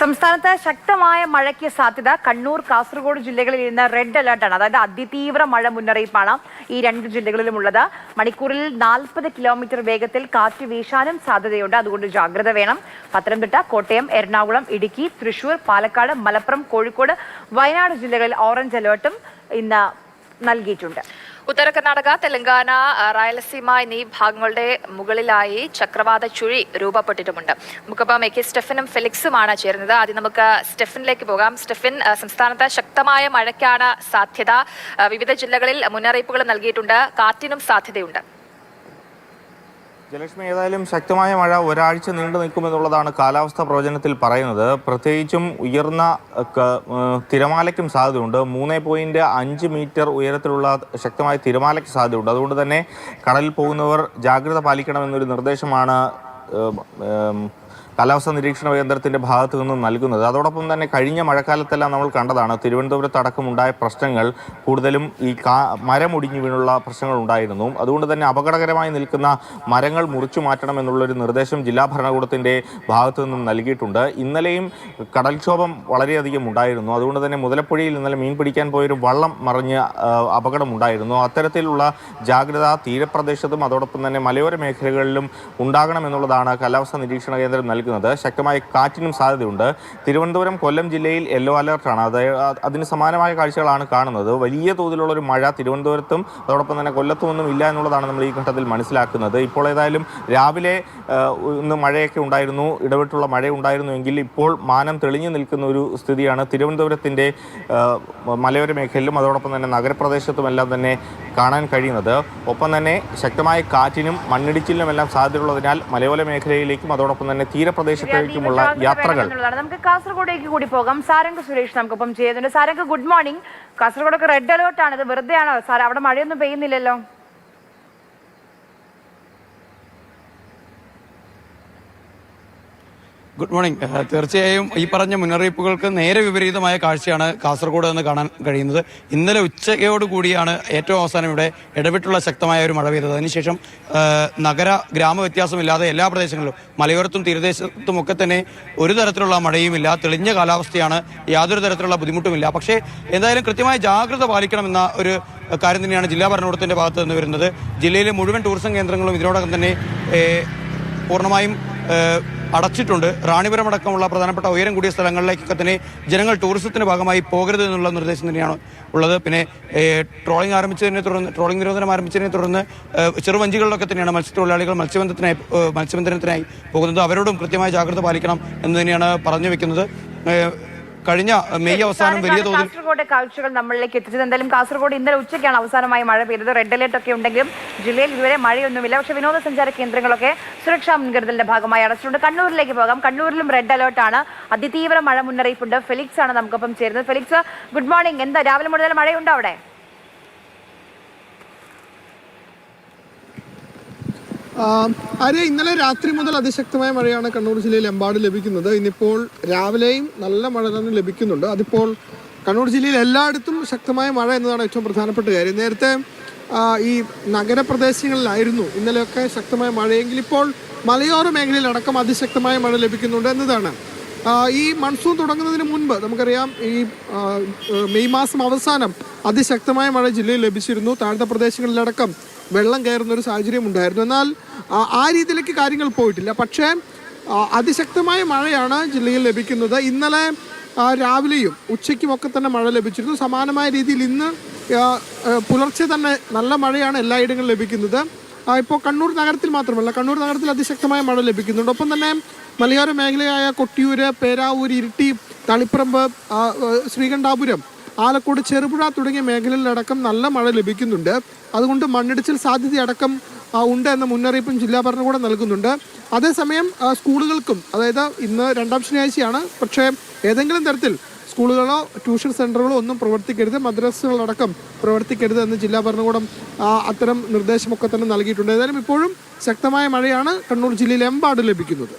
സംസ്ഥാനത്ത് ശക്തമായ മഴയ്ക്ക് സാധ്യത കണ്ണൂർ കാസർഗോഡ് ജില്ലകളിൽ ഇന്ന് റെഡ് അലർട്ടാണ് അതായത് അതിതീവ്ര മഴ മുന്നറിയിപ്പാണ് ഈ രണ്ട് ജില്ലകളിലുമുള്ളത് മണിക്കൂറിൽ നാൽപ്പത് കിലോമീറ്റർ വേഗത്തിൽ കാറ്റ് വീശാനും സാധ്യതയുണ്ട്. അതുകൊണ്ട് ജാഗ്രത വേണം. പത്തനംതിട്ട കോട്ടയം എറണാകുളം ഇടുക്കി തൃശൂർ പാലക്കാട് മലപ്പുറം കോഴിക്കോട് വയനാട് ജില്ലകളിൽ ഓറഞ്ച് അലേർട്ടും ഇന്ന് നൽകിയിട്ടുണ്ട്. ഉത്തര കർണാടക തെലങ്കാന റായലസീമ എന്നീ ഭാഗങ്ങളുടെ മുകളിലായി ചക്രവാത ചുഴി രൂപപ്പെട്ടിട്ടുമുണ്ട്. നമുക്കിപ്പം എ കെ സ്റ്റെഫനും ഫെലിക്സുമാണ് ചേരുന്നത്. ആദ്യം നമുക്ക് സ്റ്റെഫനിലേക്ക് പോകാം. സ്റ്റെഫിൻ സംസ്ഥാനത്ത് ശക്തമായ മഴയ്ക്കാണ് സാധ്യത. വിവിധ ജില്ലകളിൽ മുന്നറിയിപ്പുകൾ നൽകിയിട്ടുണ്ട്. കാറ്റിനും സാധ്യതയുണ്ട്. ജലക്ഷ്മി ഏതായാലും ശക്തമായ മഴ ഒരാഴ്ച നീണ്ടു നിൽക്കുമെന്നുള്ളതാണ് കാലാവസ്ഥാ പ്രവചനത്തിൽ പറയുന്നത്. പ്രത്യേകിച്ചും ഉയർന്ന തിരമാലയ്ക്കും സാധ്യതയുണ്ട്. മൂന്ന് പോയിന്റ് അഞ്ച് മീറ്റർ ഉയരത്തിലുള്ള ശക്തമായ തിരമാലയ്ക്ക് സാധ്യതയുണ്ട്. അതുകൊണ്ട് തന്നെ കടലിൽ പോകുന്നവർ ജാഗ്രത പാലിക്കണമെന്നൊരു നിർദ്ദേശമാണ് കാലാവസ്ഥാ നിരീക്ഷണ കേന്ദ്രത്തിന്റെ ഭാഗത്തു നിന്നും നൽകുന്നത്. അതോടൊപ്പം തന്നെ കഴിഞ്ഞ മഴക്കാലത്തെല്ലാം നമ്മൾ കണ്ടതാണ് തിരുവനന്തപുരത്ത് അടക്കമുണ്ടായ പ്രശ്നങ്ങൾ കൂടുതലും ഈ കാ മരമൊടിഞ്ഞു വീണുള്ള പ്രശ്നങ്ങൾ ഉണ്ടായിരുന്നു. അതുകൊണ്ട് തന്നെ അപകടകരമായി നിൽക്കുന്ന മരങ്ങൾ മുറിച്ചു മാറ്റണം എന്നുള്ളൊരു നിർദ്ദേശം ജില്ലാ ഭരണകൂടത്തിന്റെ ഭാഗത്തു നിന്നും നൽകിയിട്ടുണ്ട്. ഇന്നലെയും കടൽക്ഷോഭം വളരെയധികം ഉണ്ടായിരുന്നു. അതുകൊണ്ട് തന്നെ മുതലപ്പുഴയിൽ ഇന്നലെ മീൻ പിടിക്കാൻ പോയൊരു വള്ളം മറിഞ്ഞ് അപകടമുണ്ടായിരുന്നു അത്തരത്തിലുള്ള ജാഗ്രത തീരപ്രദേശത്തും അതോടൊപ്പം തന്നെ മലയോര മേഖലകളിലും ഉണ്ടാകണമെന്നുള്ളതാണ് കാലാവസ്ഥാ നിരീക്ഷണ കേന്ദ്രം നൽകുന്നത്. ശക്തമായ കാറ്റിനും സാധ്യതയുണ്ട്. തിരുവനന്തപുരം കൊല്ലം ജില്ലയിൽ യെല്ലോ അലർട്ടാണ്. അത് അതിന് സമാനമായ കാഴ്ചകളാണ് കാണുന്നത്. വലിയ തോതിലുള്ള ഒരു മഴ തിരുവനന്തപുരത്തും അതോടൊപ്പം തന്നെ കൊല്ലത്തും ഒന്നും ഇല്ല എന്നുള്ളതാണ് നമ്മൾ ഈ ഘട്ടത്തിൽ മനസ്സിലാക്കുന്നത്. ഇപ്പോൾ ഏതായാലും രാവിലെ ഇന്ന് മഴയൊക്കെ ഉണ്ടായിരുന്നു ഇടവിട്ടുള്ള മഴ ഉണ്ടായിരുന്നുവെങ്കിൽ ഇപ്പോൾ മാനം തെളിഞ്ഞു നിൽക്കുന്ന ഒരു സ്ഥിതിയാണ് തിരുവനന്തപുരത്തിന്റെ മലയോര മേഖലയിലും അതോടൊപ്പം തന്നെ നഗരപ്രദേശത്തുമെല്ലാം തന്നെ കാണാൻ കഴിയുന്നത്. ഒപ്പം തന്നെ ശക്തമായ കാറ്റിനും മണ്ണിടിച്ചിലിനും എല്ലാം സാധ്യതയുള്ളതിനാൽ മലയോര മേഖലയിലേക്കും അതോടൊപ്പം തന്നെ തീരപ്രദേശത്തേക്കുമുള്ള യാത്രകൾ. നമുക്ക് കാസർഗോഡേക്ക് കൂടി പോകാം. സാരംഗ് സുരേഷ് നമുക്കൊപ്പം ചെയ്യുന്നുണ്ട് സാരംഗ് ഗുഡ് മോർണിംഗ് കാസർഗോഡൊക്കെ റെഡ് അലേർട്ട് ആണ് ഇത് വെറുതെ ആണോ സാർ അവിടെ മഴയൊന്നും പെയ്യുന്നില്ലല്ലോ. Good morning. തീർച്ചയായും ഈ പറഞ്ഞ മുന്നറിയിപ്പുകൾക്ക് നേരെ വിപരീതമായ കാഴ്ചയാണ് കാസർഗോഡ് നിന്ന് കാണാൻ കഴിയുന്നത്. ഇന്നലെ ഉച്ചയോട് കൂടിയാണ് ഏറ്റവും അവസാനം ഇവിടെ ഇടവിട്ടുള്ള ശക്തമായ ഒരു മഴ പെയ്തത്. അതിനുശേഷം നഗര ഗ്രാമ വ്യത്യാസമില്ലാതെ എല്ലാ പ്രദേശങ്ങളിലും മലയോരത്തും തീരദേശത്തും ഒക്കെ തന്നെ ഒരു തരത്തിലുള്ള മഴയുമില്ല. തെളിഞ്ഞ കാലാവസ്ഥയാണ് യാതൊരു തരത്തിലുള്ള ബുദ്ധിമുട്ടുമില്ല. പക്ഷേ എന്തായാലും കൃത്യമായ ജാഗ്രത പാലിക്കണമെന്ന ഒരു കാര്യം തന്നെയാണ് ജില്ലാ ഭരണകൂടത്തിന്റെ ഭാഗത്ത് നിന്ന് വരുന്നത്. ജില്ലയിലെ മുഴുവൻ ടൂറിസം കേന്ദ്രങ്ങളും ഇതിനോടകം തന്നെ പൂർണമായും അടച്ചിട്ടുണ്ട്. റാണിപുരം അടക്കമുള്ള പ്രധാനപ്പെട്ട ഉയരം കൂടിയ സ്ഥലങ്ങളിലേക്കൊക്കെ തന്നെ ജനങ്ങൾ ടൂറിസത്തിന്റെ ഭാഗമായി പോകരുത് എന്നുള്ള നിർദ്ദേശം തന്നെയാണ് ഉള്ളത്. പിന്നെ ട്രോളിംഗ് ആരംഭിച്ചതിനെ തുടർന്ന് ട്രോളിംഗ് നിരോധനം ആരംഭിച്ചതിനെ തുടർന്ന് ചെറുവഞ്ചികളിലൊക്കെ തന്നെയാണ് മത്സ്യത്തൊഴിലാളികൾ മത്സ്യബന്ധനത്തിനായി മത്സ്യബന്ധനത്തിനായി പോകുന്നത്. അവരോടും കൃത്യമായ ജാഗ്രത പാലിക്കണം എന്ന് തന്നെയാണ് പറഞ്ഞു വെക്കുന്നത്. കഴിഞ്ഞ മെയ് അവസാനം വലിയ തോതിൽ കാസർഗോഡ് കാഴ്ചകൾ നമ്മളിലേക്ക് എത്തിച്ചത്. എന്തായാലും കാസർഗോഡ് ഇന്നലെ ഉച്ചയ്ക്കാണ് അവസാനമായി മഴ പെയ്തത്. റെഡ് അലേർട്ട് ഒക്കെ ഉണ്ടെങ്കിലും ജില്ലയിൽ ഇതുവരെ മഴയൊന്നുമില്ല. പക്ഷേ വിനോദസഞ്ചാര കേന്ദ്രങ്ങളൊക്കെ സുരക്ഷാ മുൻകരുതലിന്റെ ഭാഗമായി അടച്ചിട്ടുണ്ട്. കണ്ണൂരിലേക്ക് പോകാം. കണ്ണൂരിലും റെഡ് അലേർട്ട് ആണ്. അതിതീവ്ര മഴ മുന്നറിയിപ്പുണ്ട്. ഫെലിക്സ് ആണ് നമുക്കൊപ്പം ചേരുന്നത്. ഫെലിക്സ് ഗുഡ് മോർണിംഗ് എന്താ രാവിലെ മുതൽ മഴയുണ്ടോ അവിടെ? ആര്യ ഇന്നലെ രാത്രി മുതൽ അതിശക്തമായ മഴയാണ് കണ്ണൂർ ജില്ലയിൽ എമ്പാട് ലഭിക്കുന്നത്. ഇന്നിപ്പോൾ രാവിലെയും നല്ല മഴ തന്നെ ലഭിക്കുന്നുണ്ട്. അതിപ്പോൾ കണ്ണൂർ ജില്ലയിൽ എല്ലായിടത്തും ശക്തമായ മഴ എന്നതാണ് ഏറ്റവും പ്രധാനപ്പെട്ട കാര്യം. നേരത്തെ ഈ നഗരപ്രദേശങ്ങളിലായിരുന്നു ഇന്നലെയൊക്കെ ശക്തമായ മഴയെങ്കിൽ ഇപ്പോൾ മലയോര മേഖലയിലടക്കം അതിശക്തമായ മഴ ലഭിക്കുന്നുണ്ട് എന്നതാണ്. ഈ മൺസൂൺ തുടങ്ങുന്നതിന് മുൻപ് നമുക്കറിയാം ഈ മെയ് മാസം അവസാനം അതിശക്തമായ മഴ ജില്ലയിൽ ലഭിച്ചിരുന്നു. താഴ്ന്ന പ്രദേശങ്ങളിലടക്കം വെള്ളം കയറുന്ന ഒരു സാഹചര്യം ഉണ്ടായിരുന്നു എന്നാൽ ആ, രീതിയിലേക്ക് കാര്യങ്ങൾ പോയിട്ടില്ല. പക്ഷേ അതിശക്തമായ മഴയാണ് ജില്ലയിൽ ലഭിക്കുന്നത്. ഇന്നലെ രാവിലെയും ഉച്ചയ്ക്കും ഒക്കെ തന്നെ മഴ ലഭിച്ചിരുന്നു. സമാനമായ രീതിയിൽ ഇന്ന് പുലർച്ചെ തന്നെ നല്ല മഴയാണ് എല്ലായിടങ്ങളിലും ലഭിക്കുന്നത്. ഇപ്പോൾ കണ്ണൂർ നഗരത്തിൽ മാത്രമല്ല കണ്ണൂർ നഗരത്തിൽ അതിശക്തമായ മഴ ലഭിക്കുന്നുണ്ട്. ഒപ്പം തന്നെ മലയോര മേഖലയായ കൊട്ടിയൂര് പേരാവൂർ ഇരിട്ടി തളിപ്പറമ്പ് ശ്രീകണ്ഠാപുരം ആലക്കോട് ചെറുപുഴ തുടങ്ങിയ മേഖലകളിലടക്കം നല്ല മഴ ലഭിക്കുന്നുണ്ട്. അതുകൊണ്ട് മണ്ണിടിച്ചിൽ സാധ്യതയടക്കം ഉണ്ട് എന്ന മുന്നറിയിപ്പും ജില്ലാ ഭരണകൂടം നൽകുന്നുണ്ട്. അതേസമയം സ്കൂളുകൾക്കും അതായത് ഇന്ന് രണ്ടാം ശനിയാഴ്ചയാണ് പക്ഷേ ഏതെങ്കിലും തരത്തിൽ സ്കൂളുകളോ ട്യൂഷൻ സെന്ററുകളോ ഒന്നും പ്രവർത്തിക്കരുത് മദ്രസകളടക്കം പ്രവർത്തിക്കരുത് എന്ന് ജില്ലാ ഭരണകൂടം അത്തരം നിർദ്ദേശമൊക്കെ തന്നെ നൽകിയിട്ടുണ്ട്. ഏതായാലും ഇപ്പോഴും ശക്തമായ മഴയാണ് കണ്ണൂർ ജില്ലയിൽ എമ്പാട് ലഭിക്കുന്നത്.